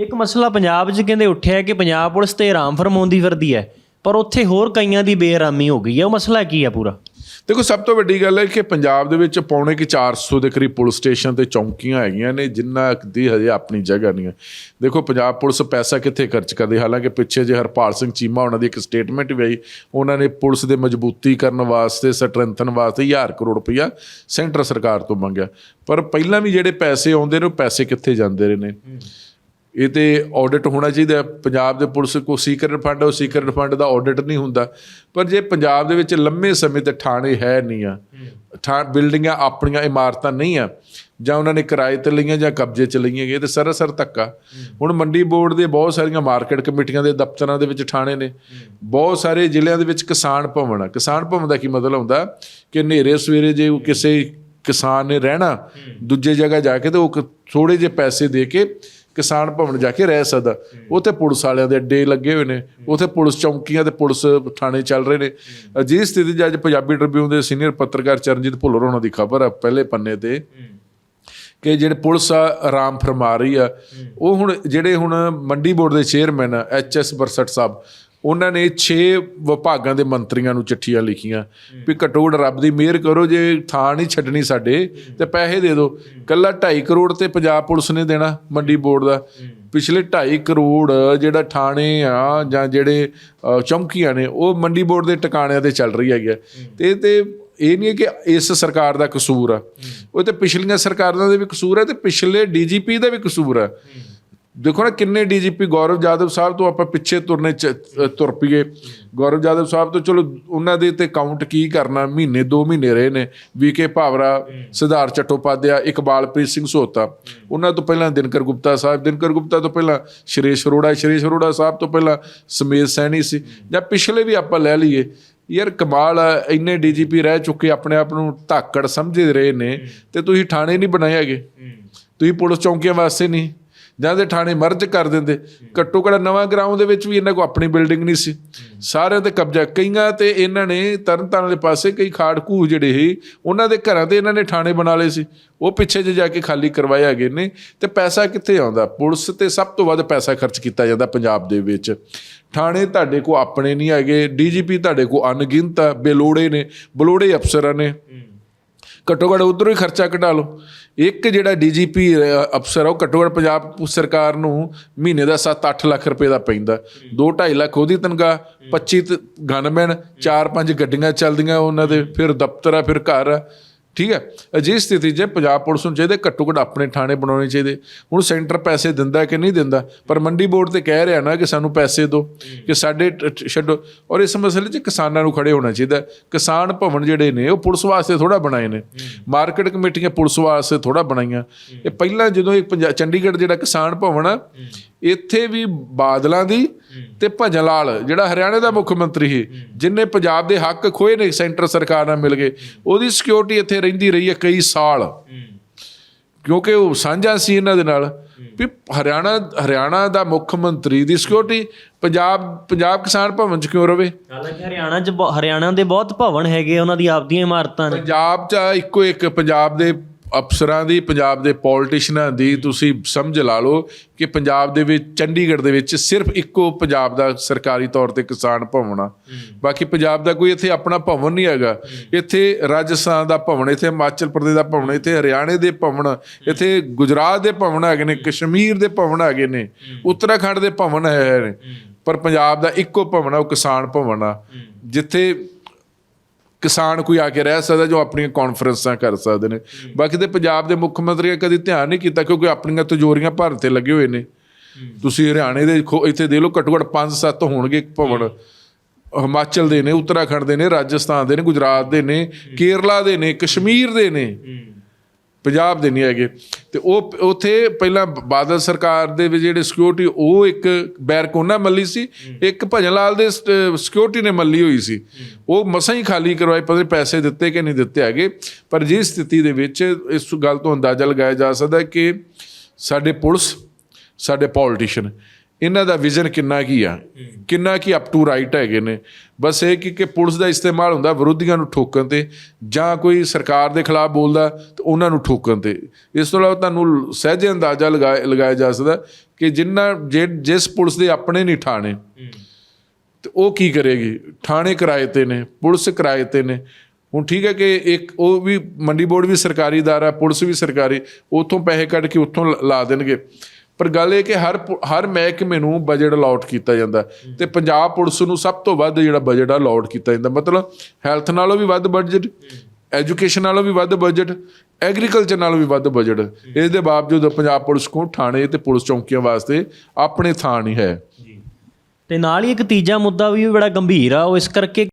ਇੱਕ ਮਸਲਾ ਪੰਜਾਬ 'ਚ ਕਹਿੰਦੇ ਉੱਠਿਆ ਕਿ ਪੰਜਾਬ ਪੁਲਿਸ ਤੇ ਆਰਾਮ ਫਰਮਾਉਂਦੀ ਫਿਰਦੀ ਹੈ, ਪਰ ਉੱਥੇ ਹੋਰ ਕਈਆਂ ਦੀ ਬੇਆਰਾਮੀ ਹੋ ਗਈ ਹੈ। ਉਹ ਮਸਲਾ ਕੀ ਹੈ ਪੂਰਾ? ਦੇਖੋ, ਸਭ ਤੋਂ ਵੱਡੀ ਗੱਲ ਹੈ ਕਿ ਪੰਜਾਬ ਦੇ ਵਿੱਚ ਪੌਣੇ ਕਿ 400 ਦੇ ਕਰੀਬ ਪੁਲਿਸ ਸਟੇਸ਼ਨ ਤੇ ਚੌਂਕੀਆਂ ਹੈਗੀਆਂ ਨੇ, ਜਿੰਨਾ ਦੀ ਹਜੇ ਆਪਣੀ ਜਗ੍ਹਾ ਨਹੀਂ ਹੈ। ਦੇਖੋ, ਪੰਜਾਬ ਪੁਲਿਸ ਪੈਸਾ ਕਿੱਥੇ ਖਰਚ ਕਰਦੀ? ਹਾਲਾਂਕਿ ਪਿੱਛੇ ਜੇ ਹਰਪਾਲ ਸਿੰਘ ਚੀਮਾ ਉਹਨਾਂ ਦੀ ਇੱਕ ਸਟੇਟਮੈਂਟ ਵੀ ਆਈ, ਉਹਨਾਂ ਨੇ ਪੁਲਿਸ ਦੇ ਮਜ਼ਬੂਤੀ ਕਰਨ ਵਾਸਤੇ, ਸਟਰੈਂਥਨ ਵਾਸਤੇ 1000 ਕਰੋੜ ਰੁਪਇਆ ਸੈਂਟਰ ਸਰਕਾਰ ਤੋਂ ਮੰਗਿਆ। ਪਰ ਪਹਿਲਾਂ ਵੀ ਜਿਹੜੇ ਪੈਸੇ ਆਉਂਦੇ ਨੇ, ਉਹ ਪੈਸੇ ਕਿੱਥੇ ਜਾਂਦੇ ਰਹੇ ਨੇ? ਇਹ ਤੇ ਆਡਿਟ ਹੋਣਾ ਚਾਹੀਦਾ ਪੰਜਾਬ ਦੇ ਪੁਲਿਸ ਕੋ ਸੀਕ੍ਰੇਟ ਫੰਡ ਉਹ ਸੀਕ੍ਰੇਟ ਫੰਡ ਦਾ ਆਡਿਟ ਨਹੀਂ ਹੁੰਦਾ। ਪਰ ਜੇ ਪੰਜਾਬ ਦੇ ਵਿੱਚ ਲੰਮੇ ਸਮੇਂ ਤੇ ਥਾਣੇ ਹੈ ਨਹੀਂ ਆ, ਥਾਂ ਬਿਲਡਿੰਗਾਂ ਆਪਣੀਆਂ ਇਮਾਰਤਾਂ ਨਹੀਂ ਆ, ਜਾਂ ਉਹਨਾਂ ਨੇ ਕਿਰਾਏ ਤੇ ਲਈਆਂ ਜਾਂ ਕਬਜ਼ੇ 'ਚ ਲਈਆਂ ਗਏ ਤੇ ਸਰਾਸਰ ਧੱਕਾ। ਹੁਣ ਮੰਡੀ ਬੋਰਡ ਦੇ ਬਹੁਤ ਸਾਰੀਆਂ ਮਾਰਕੀਟ ਕਮੇਟੀਆਂ ਦੇ ਦਫ਼ਤਰਾਂ ਦੇ ਵਿੱਚ ਥਾਣੇ ਨੇ। ਬਹੁਤ ਸਾਰੇ ਜ਼ਿਲ੍ਹਿਆਂ ਦੇ ਵਿੱਚ ਕਿਸਾਨ ਭਵਨ ਆ। ਕਿਸਾਨ ਭਵਨ ਦਾ ਕੀ ਮਤਲਬ ਹੁੰਦਾ? ਕਿ ਹਨੇਰੇ ਸਵੇਰੇ ਜੇ ਉਹ ਕਿਸੇ ਕਿਸਾਨ ਨੇ ਰਹਿਣਾ, ਦੂਜੇ ਜਗ੍ਹਾ ਜਾ ਕੇ ਤੇ ਉਹ ਥੋੜੇ ਜਿਹੇ ਪੈਸੇ ਦੇ ਕੇ ਕਿਸਾਨ ਭਵਨ ਜਾ ਕੇ ਰਹਿ ਸਕਦਾ। ਉੱਥੇ ਪੁਲਿਸ ਵਾਲਿਆਂ ਦੇ ਅੱਡੇ ਲੱਗੇ ਹੋਏ ਨੇ। ਉੱਥੇ ਪੁਲਿਸ ਚੌਂਕੀਆਂ ਤੇ ਪੁਲਿਸ ਥਾਣੇ ਚੱਲ ਰਹੇ ਨੇ। ਅਜਿਹੀ ਸਥਿਤੀ 'ਚ ਅੱਜ ਪੰਜਾਬੀ ਟ੍ਰਿਬਿਊਨ ਦੇ ਸੀਨੀਅਰ ਪੱਤਰਕਾਰ ਚਰਨਜੀਤ ਭੁੱਲਰ ਉਹਨਾਂ ਦੀ ਖਬਰ ਆ ਪਹਿਲੇ ਪੰਨੇ ਤੇ। ਕਿ ਜਿਹੜੇ ਪੁਲਿਸ ਆ ਆਰਾਮ ਫਰਮਾ ਰਹੀ ਆ, ਉਹ ਹੁਣ ਜਿਹੜੇ ਹੁਣ ਮੰਡੀ ਬੋਰਡ ਦੇ ਚੇਅਰਮੈਨ ਆ, ਐਚ ਐਸ ਬਰਸਟ ਸਾਹਿਬ ਉਹਨਾਂ ਨੇ 6 ਵਿਭਾਗਾਂ ਦੇ ਮੰਤਰੀਆਂ ਨੂੰ ਚਿੱਠੀਆਂ ਲਿਖੀਆਂ ਵੀ ਘੱਟੋ ਘੱਟ ਰੱਬ ਦੀ ਮਿਹਰ ਕਰੋ, ਜੇ ਥਾਂ ਨਹੀਂ ਛੱਡਣੀ ਸਾਡੇ, ਤੇ ਪੈਸੇ ਦੇ ਦਿਓ। ਕੱਲਾ 2.5 ਕਰੋੜ ਤੇ ਪੰਜਾਬ ਪੁਲਿਸ ਨੇ ਦੇਣਾ ਮੰਡੀ ਬੋਰਡ ਦਾ। ਪਿਛਲੇ 2.5 ਕਰੋੜ ਜਿਹੜਾ ਥਾਣੇ ਆ ਜਾਂ ਜਿਹੜੇ ਚੌਂਕੀਆਂ ਨੇ, ਉਹ ਮੰਡੀ ਬੋਰਡ ਦੇ ਟਿਕਾਣਿਆਂ ਤੇ ਚੱਲ ਰਹੀ ਹੈਗੀ ਆ। ਤੇ ਤੇ ਇਹ ਨਹੀਂ ਹੈ ਕਿ ਇਸ ਸਰਕਾਰ ਦਾ ਕਸੂਰ ਆ। ਉਹ ਤੇ ਪਿਛਲੀਆਂ ਸਰਕਾਰਾਂ ਦਾ ਵੀ ਕਸੂਰ ਹੈ ਤੇ ਪਿਛਲੇ ਡੀਜੀਪੀ ਦਾ ਵੀ ਕਸੂਰ ਆ। ਦੇਖੋ ਨਾ ਕਿੰਨੇ ਡੀਜੀਪੀ ਗੌਰਵ ਜਾਦਵ ਸਾਹਿਬ ਤੋਂ ਆਪਾਂ ਪਿੱਛੇ ਤੁਰਨੇ ਤੁਰ ਪਈਏ। ਗੌਰਵ ਜਾਦਵ ਸਾਹਿਬ ਤੋਂ ਚਲੋ ਉਹਨਾਂ ਦੇ ਤੇ ਕਾਊਂਟ ਕੀ ਕਰਨਾ? ਮਹੀਨੇ 2 ਮਹੀਨੇ ਰਹੇ ਨੇ। ਵੀਕੇ ਭਾਵਰਾ ਸਿਧਾਰ ਚਟੋਪਾਧਿਆ ਇਕਬਾਲਪ੍ਰੀਤ ਸਿੰਘ ਸੋਤਾ। ਉਹਨਾਂ ਤੋਂ ਪਹਿਲਾਂ ਦਿਨਕਰ ਗੁਪਤਾ ਸਾਹਿਬ। ਦਿਨਕਰ ਗੁਪਤਾ ਤੋਂ ਪਹਿਲਾਂ ਸ਼੍ਰੇਸ਼ ਅਰੋੜਾ। ਸ਼੍ਰੇਸ਼ ਅਰੋੜਾ ਸਾਹਿਬ ਤੋਂ ਪਹਿਲਾਂ ਸਮੇਤ ਸੈਣੀ ਸੀ। ਜਾਂ ਪਿਛਲੇ ਵੀ ਆਪਾਂ ਲੈ ਲਈਏ। ਯਾਰ ਕਮਾਲ ਆ ਇੰਨੇ ਡੀਜੀਪੀ ਰਹਿ ਚੁੱਕੇ ਆਪਣੇ ਆਪ ਨੂੰ ਧਾਕੜ ਸਮਝਦੇ ਰਹੇ ਨੇ। ਤੇ ਤੁਸੀਂ ਥਾਣੇ ਨਹੀਂ ਬਣਾਏ ਹੈਗੇ। ਤੁਸੀਂ ਪੁਲਿਸ ਚੌਂਕੀਆਂ ਵਾਸਤੇ ਨਹੀਂ। ਜਾਂ ਤੇ ਥਾਣੇ ਮਰਜ ਕਰ ਦਿੰਦੇ। ਘੱਟੋ ਘੱਟ ਨਵਾਂ ਗਰਾਊਂਡ ਦੇ ਵਿੱਚ ਵੀ ਇਹਨਾਂ ਕੋ ਆਪਣੀ ਬਿਲਡਿੰਗ ਨਹੀਂ ਸੀ। ਸਾਰਿਆਂ ਤੇ ਕਬਜ਼ਾ, ਕਈਆਂ ਤੇ ਇਹਨਾਂ ਨੇ ਤਰਨਤਾਰਨ ਦੇ ਪਾਸੇ ਕਈ ਖਾੜਕੂ ਜਿਹੜੇ ਸੀ, ਉਹਨਾਂ ਦੇ ਘਰਾਂ ਤੇ ਇਹਨਾਂ ਨੇ ਥਾਣੇ ਬਣਾ ਲਏ ਸੀ। ਉਹ ਪਿੱਛੇ ਜੇ ਜਾ ਕੇ ਖਾਲੀ ਕਰਵਾਏ ਹੈਗੇ ਨੇ ਤੇ ਪੈਸਾ ਕਿੱਥੇ ਆਉਂਦਾ? ਪੁਲਿਸ ਤੇ ਸਭ ਤੋਂ ਵੱਧ ਪੈਸਾ ਖਰਚ ਕੀਤਾ ਜਾਂਦਾ ਪੰਜਾਬ ਦੇ ਵਿੱਚ। ਥਾਣੇ ਤੁਹਾਡੇ ਕੋ ਆਪਣੇ ਨਹੀਂ ਹੈਗੇ, ਡੀਜੀਪੀ ਤੁਹਾਡੇ ਕੋ ਅਣਗਿਣਤ ਆ, ਬੇਲੋੜੇ ਨੇ, ਬਲੋੜੇ ਅਫਸਰਾਂ ਨੇ। ਘੱਟੋ ਘੱਟ ਉਧਰੋਂ ਹੀ ਖਰਚਾ ਘਟਾ ਲਓ। ਇੱਕ ਜਿਹੜਾ ਡੀਜੀਪੀ ਅਫਸਰ ਆ, ਉਹ ਘੱਟੋ ਘੱਟ ਪੰਜਾਬ ਸਰਕਾਰ ਨੂੰ ਮਹੀਨੇ ਦਾ 7-8 ਲੱਖ ਰੁਪਏ ਦਾ ਪੈਂਦਾ। 2-2.5 ਲੱਖ ਉਹਦੀ ਤਨਖਾਹ 25 ਗਨਮੈਨ 4-5 ਗੱਡੀਆਂ ਚੱਲਦੀਆਂ ਉਹਨਾਂ ਦੇ, ਫਿਰ ਦਫ਼ਤਰ ਆ, ਫਿਰ ਘਰ ਆ। ਠੀਕ ਹੈ? ਅਜਿਹੀ ਸਥਿਤੀ 'ਚ ਪੰਜਾਬ ਪੁਲਿਸ ਨੂੰ ਚਾਹੀਦਾ, ਘੱਟੋ ਘੱਟ ਆਪਣੇ ਥਾਣੇ ਬਣਾਉਣੇ ਚਾਹੀਦੇ। ਹੁਣ ਸੈਂਟਰ ਪੈਸੇ ਦਿੰਦਾ ਕਿ ਨਹੀਂ ਦਿੰਦਾ? ਪਰ ਮੰਡੀ ਬੋਰਡ ਤੇ ਕਹਿ ਰਿਹਾ ਨਾ ਕਿ ਸਾਨੂੰ ਪੈਸੇ ਦਿਓ, ਕਿ ਸਾਡੇ ਛੱਡੋ। ਔਰ ਇਸ ਮਸਲੇ 'ਚ ਕਿਸਾਨਾਂ ਨੂੰ ਖੜੇ ਹੋਣਾ ਚਾਹੀਦਾ। ਕਿਸਾਨ ਭਵਨ ਜਿਹੜੇ ਨੇ, ਉਹ ਪੁਲਿਸ ਵਾਸਤੇ ਥੋੜਾ ਬਣਾਏ ਨੇ। ਮਾਰਕੀਟ ਕਮੇਟੀਆਂ ਪੁਲਿਸ ਵਾਸਤੇ ਥੋੜਾ ਬਣਾਈਆਂ। ਇਹ ਪਹਿਲਾਂ ਜਦੋਂ ਇਹ ਪੰਜਾ- ਚੰਡੀਗੜ੍ਹ ਜਿਹੜਾ ਕਿਸਾਨ ਭਵਨ ਆ ਇੱਥੇ ਵੀ ਬਾਦਲਾਂ ਦੀ ਤੇ ਭਜਨ ਲਾਲ ਜਿਹੜਾ ਹਰਿਆਣਾ ਦਾ ਮੁੱਖ ਮੰਤਰੀ ਸੀ ਜਿਨੇ ਪੰਜਾਬ ਦੇ ਹੱਕ ਖੋਏ ਨੇ ਸੈਂਟਰ ਸਰਕਾਰ ਨਾਲ ਮਿਲ ਕੇ ਉਹਦੀ ਸਿਕਿਉਰਿਟੀ ਇੱਥੇ ਰਹਿੰਦੀ ਰਹੀ ਹੈ ਕਈ ਸਾਲ। ਕਿਉਂਕਿ ਉਹ ਸਾਂਝਾ ਸੀ ਇਹਨਾਂ ਦੇ ਨਾਲ। ਵੀ ਹਰਿਆਣਾ ਹਰਿਆਣਾ ਦਾ ਮੁੱਖ ਮੰਤਰੀ ਦੀ ਸਿਕਿਉਰਿਟੀ ਪੰਜਾਬ ਪੰਜਾਬ ਕਿਸਾਨ ਭਵਨ ਚ ਕਿਉਂ ਰਵੇ? ਹਾਲਾਂਕਿ ਹਰਿਆਣਾ 'ਚ ਹਰਿਆਣਾ ਦੇ ਬਹੁਤ ਭਵਨ ਹੈਗੇ ਉਹਨਾਂ ਦੀ ਆਪਦੀਆਂ ਇਮਾਰਤਾਂ ਨੇ। ਪੰਜਾਬ ਚ ਇੱਕੋ ਇੱਕ ਪੰਜਾਬ ਦੇ ਅਫਸਰਾਂ ਦੀ ਪੰਜਾਬ ਦੇ ਪੋਲੀਟੀਸ਼ੀਅਨਾਂ ਦੀ ਤੁਸੀਂ ਸਮਝ ਲਾ ਲਓ ਕਿ ਪੰਜਾਬ ਦੇ ਵਿੱਚ ਚੰਡੀਗੜ੍ਹ ਦੇ ਵਿੱਚ ਸਿਰਫ ਇੱਕੋ ਪੰਜਾਬ ਦਾ ਸਰਕਾਰੀ ਤੌਰ ਤੇ ਕਿਸਾਨ ਭਵਨ ਆ। ਬਾਕੀ ਪੰਜਾਬ ਦਾ ਕੋਈ ਇੱਥੇ ਆਪਣਾ ਭਵਨ ਨਹੀਂ ਹੈਗਾ। ਇੱਥੇ ਰਾਜਸਥਾਨ ਦਾ ਭਵਨ ਇੱਥੇ ਹਿਮਾਚਲ ਪ੍ਰਦੇਸ਼ ਦਾ ਭਵਨ ਇੱਥੇ ਹਰਿਆਣੇ ਦੇ ਭਵਨ ਇੱਥੇ ਗੁਜਰਾਤ ਦੇ ਭਵਨ ਹੈਗੇ ਨੇ ਕਸ਼ਮੀਰ ਦੇ ਭਵਨ ਹੈਗੇ ਨੇ ਉੱਤਰਾਖੰਡ ਦੇ ਭਵਨ ਹੈ। ਪਰ ਪੰਜਾਬ ਦਾ ਇੱਕੋ ਭਵਨ ਆ ਉਹ ਕਿਸਾਨ ਭਵਨ ਆ। ਜਿੱਥੇ ਕਿਸਾਨ ਕੋਈ ਆ ਕੇ ਰਹਿ ਸਕਦਾ ਜੋ ਆਪਣੀਆਂ ਕਾਨਫਰੰਸਾਂ ਕਰ ਸਕਦੇ ਨੇ। ਬਾਕੀ ਤੇ ਪੰਜਾਬ ਦੇ ਮੁੱਖ ਮੰਤਰੀ ਕਦੀ ਧਿਆਨ ਨਹੀਂ ਕੀਤਾ ਕਿਉਂਕਿ ਆਪਣੀਆਂ ਤਜੋਰੀਆਂ ਭਰਨ ਤੇ ਲੱਗੇ ਹੋਏ ਨੇ। ਤੁਸੀਂ ਹਰਿਆਣੇ ਦੇ ਇੱਥੇ ਦੇ ਲਓ ਘੱਟੋ ਘੱਟ 5-7 ਹੋਣਗੇ ਭਵਨ। ਹਿਮਾਚਲ ਦੇ ਨੇ ਉੱਤਰਾਖੰਡ ਦੇ ਨੇ ਰਾਜਸਥਾਨ ਦੇ ਨੇ ਗੁਜਰਾਤ ਦੇ ਨੇ ਕੇਰਲਾ ਦੇ ਨੇ ਕਸ਼ਮੀਰ ਦੇ ਨੇ। ਪੰਜਾਬ ਦੇ ਨਹੀਂ ਹੈਗੇ। ਤੇ ਉਹ ਉਥੇ ਪਹਿਲਾਂ ਬਾਦਲ ਸਰਕਾਰ ਦੇ ਵਿੱਚ ਜਿਹੜੇ ਸਿਕਿਉਰਿਟੀ ਉਹ ਇੱਕ ਬੈਰਕੋਨਾ ਮੱਲੀ ਸੀ। ਇੱਕ ਭਜਨ ਲਾਲ ਦੇ ਸਿਕਿਉਰਿਟੀ ਨੇ ਮੱਲੀ ਹੋਈ ਸੀ। ਉਹ ਮਸਾਂ ਹੀ ਖਾਲੀ ਕਰਵਾਏ ਪਤਾ ਨਹੀਂ ਪੈਸੇ ਦਿੱਤੇ ਕਿ ਨਹੀਂ ਦਿੱਤੇ ਹੈਗੇ। ਪਰ ਜਿਸ ਸਥਿਤੀ ਦੇ ਵਿੱਚ ਇਸ ਗੱਲ ਤੋਂ ਅੰਦਾਜ਼ਾ ਲਗਾਇਆ ਜਾ ਸਕਦਾ ਕਿ ਸਾਡੇ ਪੁਲਿਸ ਸਾਡੇ ਪੋਲੀਟੀਸ਼ੀਅਨ ਇਹਨਾਂ ਦਾ ਵਿਜ਼ਨ ਕਿੰਨਾ ਕੀ ਆ? ਕਿੰਨਾ ਕੀ ਅਪ ਟੂ ਰਾਈਟ ਹੈਗੇ ਨੇ? ਬਸ ਇਹ ਕਿ ਕਿ ਪੁਲਿਸ ਦਾ ਇਸਤੇਮਾਲ ਹੁੰਦਾ ਵਿਰੋਧੀਆਂ ਨੂੰ ਠੋਕਣ ਤੇ ਜਾਂ ਕੋਈ ਸਰਕਾਰ ਦੇ ਖਿਲਾਫ ਬੋਲਦਾ ਤੇ ਉਹਨਾਂ ਨੂੰ ਠੋਕਣ ਤੇ। ਇਸ ਤੋਂ ਇਲਾਵਾ ਤੁਹਾਨੂੰ ਸਹਿਜੇ ਅੰਦਾਜ਼ਾ ਲਗਾਇਆ ਜਾ ਸਕਦਾ ਕਿ ਜਿੰਨਾ ਜਿਸ ਪੁਲਿਸ ਦੇ ਆਪਣੇ ਨਹੀਂ ਠਾਣੇ ਤੇ ਉਹ ਕੀ ਕਰੇਗੀ? ਠਾਣੇ ਕਿਰਾਏ ਤੇ ਨੇ ਪੁਲਿਸ ਕਿਰਾਏ ਤੇ ਨੇ। ਹੁਣ ਠੀਕ ਹੈ ਕਿ ਇੱਕ ਉਹ ਵੀ ਮੰਡੀ ਬੋਰਡ ਵੀ ਸਰਕਾਰੀ ਦਾਰਾ ਪੁਲਿਸ ਵੀ ਸਰਕਾਰੀ ਉਥੋਂ ਪੈਸੇ ਕੱਢ ਕੇ ਉਥੋਂ ਲਾ ਦੇਣਗੇ। ਪਰ ਗੱਲ ਇਹ ਕਿ ਹਰ ਹਰ ਮਹਿਕਮੇ ਨੂੰ ਬਜਟ ਅਲਾਟ ਕੀਤਾ ਜਾਂਦਾ। ਤੇ ਪੰਜਾਬ ਪੁਲਿਸ ਨੂੰ ਸਭ ਤੋਂ ਵੱਧ ਜਿਹੜਾ ਬਜਟ ਅਲਾਟ ਕੀਤਾ ਜਾਂਦਾ। ਮਤਲਬ ਹੈਲਥ ਨਾਲੋਂ ਵੀ ਵੱਧ ਬਜਟ ਐਜੂਕੇਸ਼ਨ ਨਾਲੋਂ ਵੀ ਵੱਧ ਬਜਟ ਐਗਰੀਕਲਚਰ ਨਾਲੋਂ ਵੀ ਵੱਧ ਬਜਟ ਇਸ ਦੇ ਬਾਵਜੂਦ ਪੰਜਾਬ ਪੁਲਿਸ ਕੋਲ ਥਾਣੇ ਤੇ ਪੁਲਿਸ ਚੌਂਕੀਆਂ ਵਾਸਤੇ ਆਪਣੇ ਥਾਂ ਨਹੀਂ ਹੈ। ਤੇ ਨਾਲ ਹੀ ਇੱਕ ਤੀਜਾ ਮੁੱਦਾ ਵੀ ਬੜਾ ਗੰਭੀਰ ਆ ਉਹ ਇਸ ਕਰਕੇ